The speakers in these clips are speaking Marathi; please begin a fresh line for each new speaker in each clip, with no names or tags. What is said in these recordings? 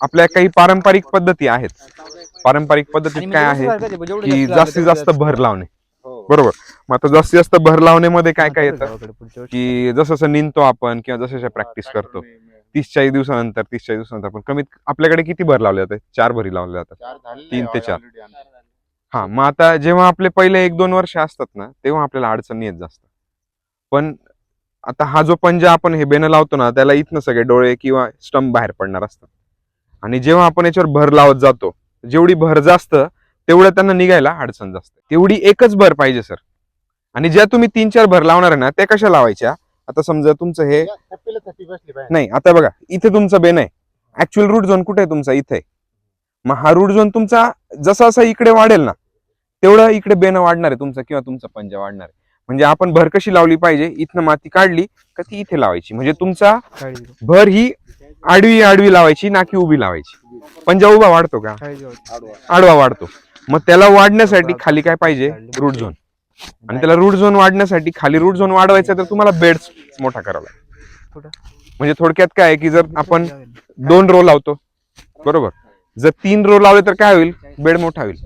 आपल्या काही पारंपरिक पद्धती आहेत. पारंपरिक पद्धतीत
म्हणजे
काय आहे की जास्तीत जास्त भर लावणे.
हो.
बरोबर. मग आता जास्तीत जास्त भर लावण्यामध्ये काय काय येतं. की जसं जसं निंदतो आपण किंवा जसं जसं प्रॅक्टिस करतो. तीस चाळीस दिवसानंतर तीस चाळीस दिवसानंतर पण कमीत आपल्याकडे किती भर लावले जाते चार भरी लावले जातात. तीन ते चार. हा मग आता जेव्हा आपले पहिले एक दोन वर्ष असतात ना तेव्हा आपल्याला अडचणी येत जास्त. पण आता हा जो पंजा आपण हे बेनं लावतो ना त्याला इथनं सगळे डोळे किंवा स्टंप बाहेर पडणार असतात. आणि जेव्हा आपण याच्यावर भर लावत जातो जेवढी भर जास्त तेवढं त्यांना निघायला अडचण जास्त. तेवढी एकच भर पाहिजे सर. आणि ज्या तुम्ही तीन चार भर लावणार आहे ना त्या कशा लावायच्या? आता समजा तुमचं हे नाही आता बघा इथे तुमचं बेन आहे ऍक्च्युअल रूट झोन कुठे आहे तुमचा? इथे. मग हा रूट झोन तुमचा जसा जसा इकडे वाढेल ना तेवढं इकडे बेन वाढणार आहे तुमचा किंवा तुमचा पंजा वाढणार आहे. म्हणजे आपण भर कशी लावली पाहिजे? इथनं माती काढली का ती इथे लावायची. म्हणजे तुमचा. भर ही आडवी आडवी लावायची ना की उभी लावायची. पंजा उभा वाढतो का. आडवा वाढतो. मग त्याला वाढण्यासाठी खाली काय पाहिजे? रूट झोन आणि त्याला रूट झोन वाढण्यासाठी खाली रूट झोन वाढवायचा तर तुम्हाला बेड मोठा करावा? म्हणजे थोडक्यात काय की जर आपण दोन रो लावतो बरोबर? जर तीन रो लावले तर काय होईल? बेड मोठा होईल.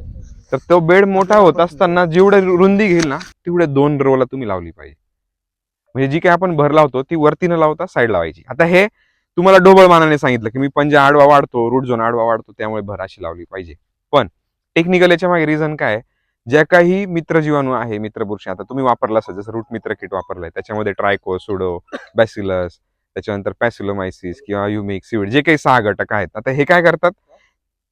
तर तो बेड मोठा होत असताना जेवढे रुंदी घेईल ना तेवढे दोन रोला तुम्ही लावली पाहिजे. म्हणजे जी काय आपण भर लावतो ती वरती न लावता साईड लावायची. आता हे तुम्हाला ढोबळ मानाने सांगितलं की मी पंजा आडवा वाढतो रूट झोन आडवा वाढतो त्यामुळे भर अशी लावली पाहिजे. पण टेक्निकल याच्या मागे रिझन काय ज्या काही मित्र जीवाणू आहे मित्र बुरशी आता तुम्ही वापरला असेल जसं रूट मित्र किट वापरलंय त्याच्यामध्ये ट्रायको सुडो बॅसिलस त्याच्यानंतर पॅसिलोमायसिस किंवा युमिक सिविड जे काही सहा घटक आहेत. आता हे काय करतात?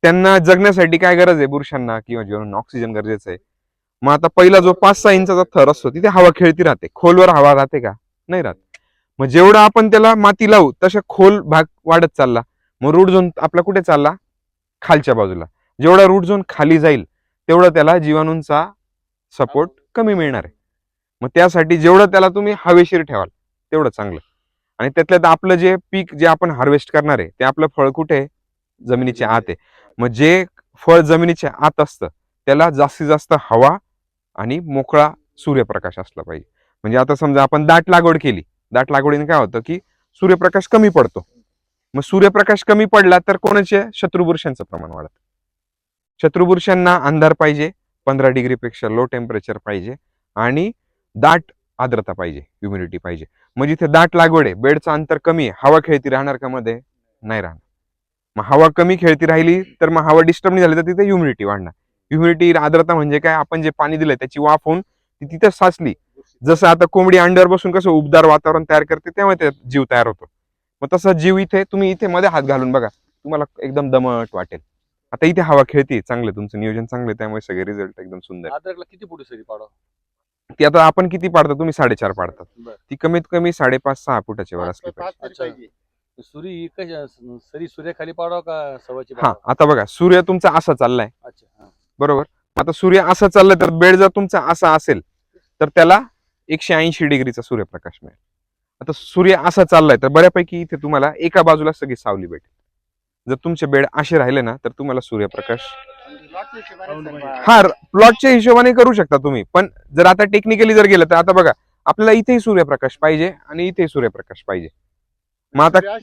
त्यांना जगण्यासाठी काय गरज आहे बुरशांना किंवा जीवाणूंना? ऑक्सिजन गरजेचं आहे. मग आता पहिला जो पाच सहा इंचाचा थर असतो तिथे हवा खेळती राहते. खोलवर हवा राहते का? नाही राहत. मग जेवढं आपण त्याला माती लावू तशा खोल भाग वाढत चालला. मग रूट झोन आपला कुठे चालला? खालच्या बाजूला. जेवढा रूट झोन खाली जाईल तेवढं त्याला जीवाणूंचा सपोर्ट कमी मिळणार आहे. मग त्यासाठी जेवढं त्याला तुम्ही हवेशीर ठेवाल तेवढं चांगलं. आणि त्यातल्यात आपलं जे पीक जे आपण हार्वेस्ट करणार आहे ते आपलं फळ कुठे आहे? जमिनीच्या आत आहे. मग जे फळ जमिनीच्या आत असतं त्याला जास्तीत जास्त हवा आणि मोकळा सूर्यप्रकाश असला पाहिजे. म्हणजे आता समजा आपण दाट लागवड केली दाट लागवडीने काय होतं की सूर्यप्रकाश कमी पडतो. मग सूर्यप्रकाश कमी पडला तर कोणाचे? शत्रुपुरुषांचं प्रमाण वाढतं. शत्रुपुरुषांना अंधार पाहिजे पंधरा डिग्रीपेक्षा लो टेम्परेचर पाहिजे आणि दाट आर्द्रता पाहिजे ह्युमिडिटी पाहिजे. मग जिथे दाट लागवड आहे बेडचं अंतर कमी आहे हवा खेळती राहणार का मध्ये? नाही राहणार. मग हवा कमी खेळती राहिली तर मग हवा डिस्टर्ब नाही झाली तर तिथे ह्युमिडिटी वाढणार. ह्युमिडिटी आर्द्रता म्हणजे काय? आपण जे पाणी दिलंय त्याची वाफ होऊन ती तिथे साचली. जसं आता कोंबडी अंड्यावर बसून कसं उबदार वातावरण तयार करते तेव्हा ते जीव तयार होतो. मग तसा जीव इथे तुम्ही इथे मध्ये हात घालून बघा. तुम्हाला एकदम दमट वाटेल. आता इथे हवा खेळते चांगलं तुमचं नियोजन चांगलं त्यामुळे सगळे रिझल्ट एकदम सुंदर
अद्रकला किती फुटी सरी पाडो
ती आता आपण किती पाडतो तुम्ही साडेचार पाडतात. ती कमीत कमी साडेपाच सहा फुटाच्या वर असली पाहिजे.
अच्छा. सुरी ही कशी सरी सूर्याखाली पाडो का सव्वाची
हा आता बघा सूर्य तुमचा असा चाललाय.
अच्छा.
बरोबर? आता सूर्य असा चाललाय तर बेड जर तुमचा असा असेल तर त्याला एकशे ऐंशी डिग्रीचा सूर्यप्रकाश मिळेल. आता सूर्य असा चाललाय तर बऱ्यापैकी इथे तुम्हाला एका बाजूला सगळी सावली भेटेल. जर तुमचे बेड असे राहिले ना तर तुम्हाला सूर्यप्रकाश हा प्लॉटच्या हिशोबाने करू शकता तुम्ही. पण जर आता टेक्निकली जर गेलं तर आता बघा आपल्याला इथेही सूर्यप्रकाश पाहिजे आणि इथेही सूर्यप्रकाश पाहिजे. मग आता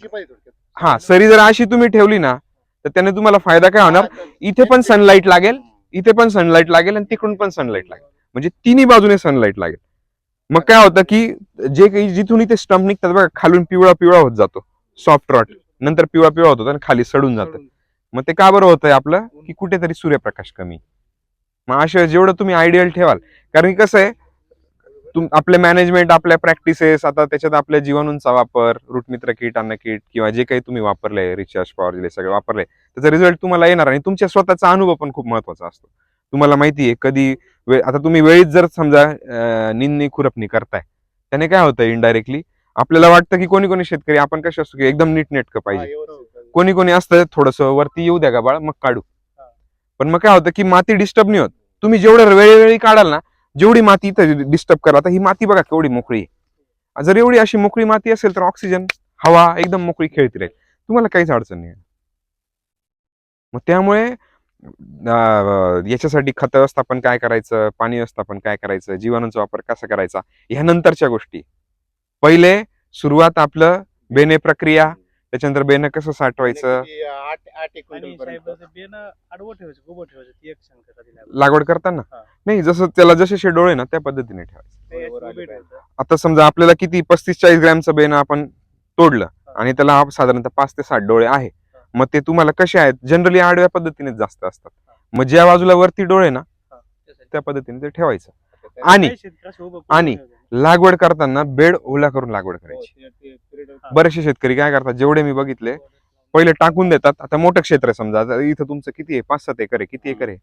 हा सरी जर अशी तुम्ही ठेवली ना तर त्याने तुम्हाला फायदा काय होणार? इथे पण सनलाईट लागेल इथे पण सनलाईट लागेल आणि तिकडून पण सनलाईट लागेल. म्हणजे तिन्ही बाजूने सनलाईट लागेल. मग काय होतं की जे काही जिथून इथे स्टंप निघतात बघा खालून पिवळा पिवळा होत जातो. सॉफ्ट रॉट नंतर पिवळा पिवळा होतो आणि खाली सडून जातं. मग ते का बरं होतंय आपलं? की कुठेतरी सूर्यप्रकाश कमी. मग अशा जेवढं तुम्ही आयडियल ठेवाल. कारण की कसं आहे तुम आपले मॅनेजमेंट आपल्या प्रॅक्टिसेस आता त्याच्यात आपल्या जीवाणूंचा वापर रूटमित्र किट अन्न किट किंवा जे काही तुम्ही वापरले रिचार्ज पॉवर दिले सगळे वापरले त्याचा रिझल्ट तुम्हाला येणार आणि तुमच्या स्वतःचा अनुभव पण खूप महत्त्वाचा असतो. तुम्हाला माहिती आहे कधी वे आता तुम्ही वेळीत जर समजा निंदणी खुरपणी करताय त्याने काय होतं इनडायरेक्टली आपल्याला वाटतं की कोणी कोणी शेतकरी आपण कसे असतो की एकदम नीटनेटकं पाहिजे. कोणी कोणी असतं थोडस वरती येऊ द्या का बाळ मग काढू. पण मग काय होतं की माती डिस्टर्ब नाही होत. तुम्ही जेवढं वेळोवेळी काढाल ना जेवढी माती इथं डिस्टर्ब करा आता ही माती बघा केवढी मोकळी आहे. जर एवढी अशी मोकळी माती असेल तर ऑक्सिजन हवा एकदम मोकळी खेळती राहील. तुम्हाला काहीच अडचण नाही मग त्यामुळे याच्यासाठी खत व्यवस्थापन काय करायचं? पाणी व्यवस्थापन काय करायचं? जीवाणूंचा वापर कसा करायचा? ह्या नंतरच्या गोष्टी. पहिले सुरुवात आपलं बेने प्रक्रिया. त्याच्यानंतर बेन कसं साठवायचं? लागवड करताना. नाही जसं त्याला जसे शेडोळ आहे ना त्या पद्धतीने ठेवायचं. आता समजा आपल्याला किती पस्तीस चाळीस ग्रॅमचं बेन आपण तोडलं आणि त्याला साधारणतः पाच ते सात डोळे आहे. मग ते तुम्हाला कसे आहेत? जनरली आडव्या पद्धतीने जास्त असतात. मग ज्या बाजूला वरती डोळे ना त्या पद्धतीने ते ठेवायचं. आणि आणि लागवड करताना बेड ओला करून लागवड
हो,
करायची. बरेचसे शेतकरी काय करतात? जेवढे मी बघितले पहिले टाकून देतात. आता मोठं क्षेत्र आहे समजा. इथं तुमचं किती आहे? पाच सात एकर आहे. किती एकर आहे.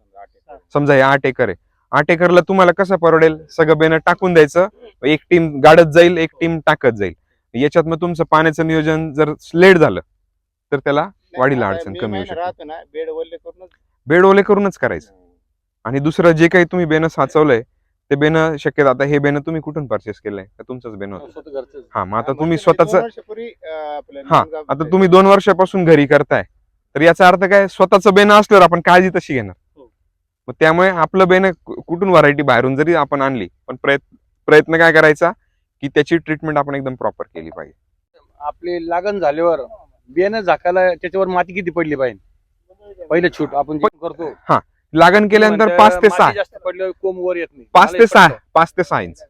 समजा हे. आठ एकर आहे. आठ एकरला तुम्हाला कसं परवडेल? सगळं बेनं टाकून द्यायचं. एक टीम गाडत जाईल एक टीम टाकत जाईल. याच्यात मग तुमचं पाण्याचं नियोजन जर लेट झालं तर त्याला वाढीला अडचण कमी होऊ शकते.
राहतो ना बेड वल्ले करूनच
बेड ओले करूनच करायचं. आणि दुसरं जे काही तुम्ही बेनं साचवलंय ते बेनं शक्यतो आता हे बेनं तुम्ही कुठून परचेस केलंय? का तुमचंच बेनं होतं? हा मग आता तुम्ही
म्हणजे
स्वतःच हा, आता. तुम्ही दोन वर्षापासून घरी करताय. तर याचा अर्थ काय? स्वतःचं बेनं असल्यावर आपण काळजी तशी घेणार.
हो.
मग त्यामुळे आपलं बेनं कुठून व्हरायटी बाहेरून जरी आपण आणली पण प्रयत्न प्रयत्न काय करायचा? की त्याची ट्रीटमेंट आपण एकदम प्रॉपर केली पाहिजे.
आपली लागण झाल्यावर बियाणं झाकायला त्याच्यावर माती किती पडली पाहिजे पहिले छूट आपण जे करतो.
लागण केल्यानंतर
म्हणतं,
पाच ते सहा.
जास्त पडल्यावर कोंब वर येत नाही.
पाच ते सहा पाच ते सहा इंच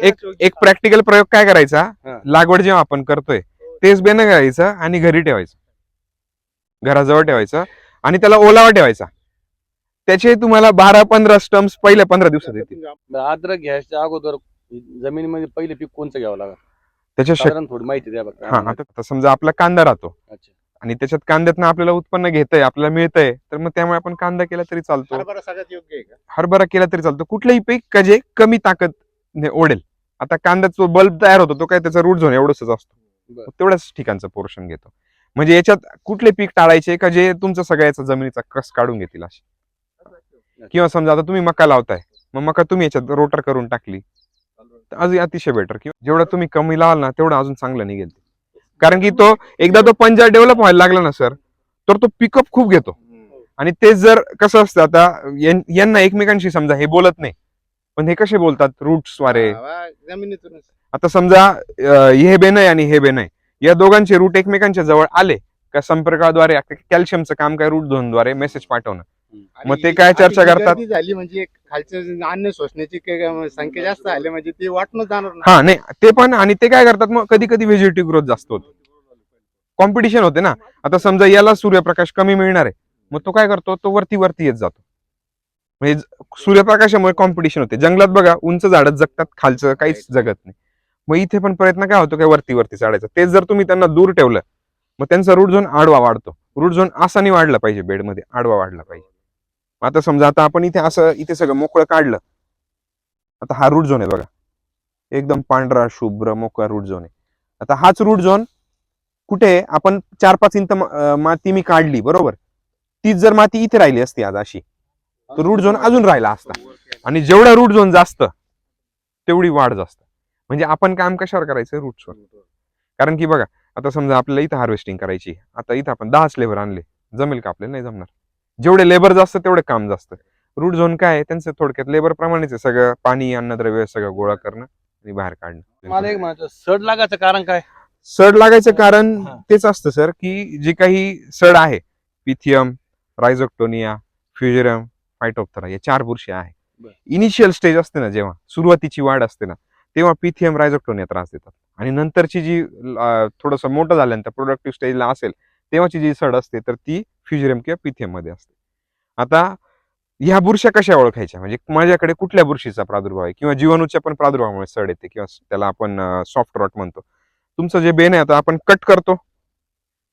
एक एक प्रॅक्टिकल प्रयोग काय करायचा?
हा.
लागवड जेव्हा आपण करतोय तेच बेनं करायचं आणि घरी ठेवायचं. घराजवळ ठेवायचं आणि त्याला ओलावा ठेवायचा. त्याचे तुम्हाला बारा पंधरा स्टम्स पहिल्या पंधरा दिवसात येतील.
अद्रक घ्यायच्या अगोदर जमिनीमध्ये पहिले पीक कोणचं घ्यावं लागेल?
त्याच्या शक-
साधारण थोडी माहिती द्या बघा.
हा आता आता समजा आपला कांदा राहतो.
अच्छा.
आणि त्याच्यात कांद्यातनं आपल्याला उत्पन्न घेतंय आपल्याला मिळतंय तर मग त्यामुळे आपण कांदा केला तरी चालतो.
हरभरा सगळ्यात योग्य आहे का?
हरभरा केला तरी चालतो. कुठलंही पीक का जे कमी ताकद ने ओढेल. आता कांद्याचा बल्ब तयार होतो तो काय त्याचा रूट झोन एवढंच असतो.
बरं.
तेवढ्याच ठिकाणचं पोर्शन घेतो. म्हणजे याच्यात कुठले पीक टाळायचे का जे तुमचं सगळ्याचा जमिनीचा कस काढून घेतील असे? किंवा समजा आता तुम्ही मका लावताय मग मका तुम्ही याच्यात रोटर करून टाकली. अजून अतिशय बेटर किंवा जेवढं तुम्ही कमी लावाल ना तेवढं अजून चांगलं निघेल. कारण की तो एकदा तो पंजा डेव्हलप व्हायला लागला ना सर तर तो पिकअप खूप घेतो. आणि तेच जर कसं असतं आता यांना एकमेकांशी समजा हे बोलत नाही. पण हे कसे बोलतात? रूट्स वारे.
वा, जमिनीतूनच.
आता समजा हे बेन आहे आणि हे बेन आहे या दोघांचे रूट एकमेकांच्या जवळ आले. का संपर्काद्वारे कॅल्शियमचं काम काय रूट झोनद्वारे मेसेज पाठवणं? मग ते काय चर्चा करतात?
गर्दी झाली म्हणजे खालचं अन्न शोषण्याची संख्या जास्त आली म्हणजे ते वाटणं जाणार नाही.
हा नाही ते पण आणि ते काय करतात? मग कधी कधी व्हेजिटेटिव्ह ग्रोथ जास्त होते. कॉम्पिटिशन होते ना. आता समजा याला सूर्यप्रकाश कमी मिळणार आहे. मग तो काय करतो? तो वरती वरती येत जातो. म्हणजे सूर्यप्रकाशामुळे कॉम्पिटिशन होते. जंगलात बघा उंच झाडच जगतात खालचं काहीच जगत नाही. मग इथे पण प्रयत्न काय होतो? काय वरती वरती चढायचा. तेच जर तुम्ही त्यांना दूर ठेवलं मग त्यांचा रूट झोन आडवा वाढतो. रूट झोन असा नाही वाढला पाहिजे बेडमध्ये. आडवा वाढला पाहिजे. आता समजा आता आपण इथे असं इथे सगळं मोकळं काढलं. आता हा रूट झोन आहे बघा. एकदम पांढरा शुभ्र मोकळा रूट झोन आहे. आता हाच रूट झोन कुठे आहे? आपण चार पाच इंच माती मी काढली बरोबर? तीच जर माती इथे राहिली असती आज अशी तर रूट झोन अजून राहिला असता. आणि जेवढा रूट झोन जास्त तेवढी वाढ जास्त. म्हणजे आपण काम कशावर करायचं? रूट झोन कारण की बघा आता समजा आपल्याला इथं हार्वेस्टिंग करायची आता इथं आपण दहाच लेबर आणले. जमेल का आपल्याला? नाही जमणार. जेवढे लेबर जास्त तेवढे काम जास्त. रूट झोन काय आहे? त्यांचं थोडक्यात लेबर प्रमाणेच आहे. सगळं पाणी अन्नद्रव्य सगळं गोळा करणं आणि बाहेर काढणं.
मला एक म्हणायचं सड लागायचं कारण काय?
सड लागायचं कारण
हा.
तेच असतं सर की जे काही सड आहे पिथियम रायझोक्टोनिया फ्युजरम फायटोप्थरा या चार बुरशी आहे.
बरं.
इनिशियल स्टेज असते ना जेव्हा सुरुवातीची वाढ असते ना तेव्हा पिथियम रायझोक्टोनिया त्रास देतात. आणि नंतरची जी थोडस मोठं झाल्यानंतर प्रोडक्टिव्ह स्टेजला असेल तेव्हाची जी सड असते तर ती फ्युजरम किंवा पिथियममध्ये असते. आता ह्या बुरश्या कशा ओळखायच्या? म्हणजे माझ्याकडे कुठल्या बुरशीचा प्रादुर्भाव आहे? किंवा जीवाणूच्या पण प्रादुर्भावामुळे सड येते किंवा त्याला आपण सॉफ्ट रॉट म्हणतो. तुमचं जे बेन आहे आता आपण कट करतो.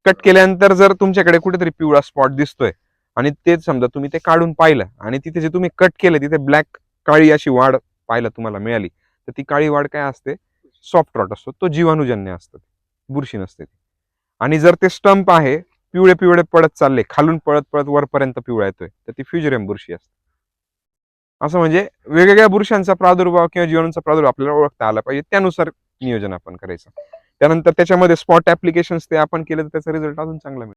कट केल्यानंतर जर तुमच्याकडे कुठेतरी पिवळा स्पॉट दिसतोय आणि तेच समजा तुम्ही ते काढून पाहिलं आणि तिथे जे तुम्ही कट केलं तिथे ब्लॅक काळी अशी वाढ पाहायला तुम्हाला मिळाली तर ती काळी वाढ काय असते? सॉफ्ट रॉट असतो. तो जीवाणूजन्य असतो. बुरशी नसते ती. आणि जर ते स्टंप आहे पिवळे पिवळे पडत चालले खालून पळत पळत वरपर्यंत पिवळा येतोय तर ती फ्युजरम बुरशी असते. असं म्हणजे वेगवेगळ्या बुरशांचा प्रादुर्भाव किंवा जीवाणूंचा प्रादुर्भाव आपल्याला ओळखता आला पाहिजे त्यानुसार नियोजन आपण करायचं. त्यानंतर त्याच्यामध्ये स्पॉट ऍप्लिकेशन ते आपण केलं तर त्याचा रिझल्ट अजून चांगला मिळतो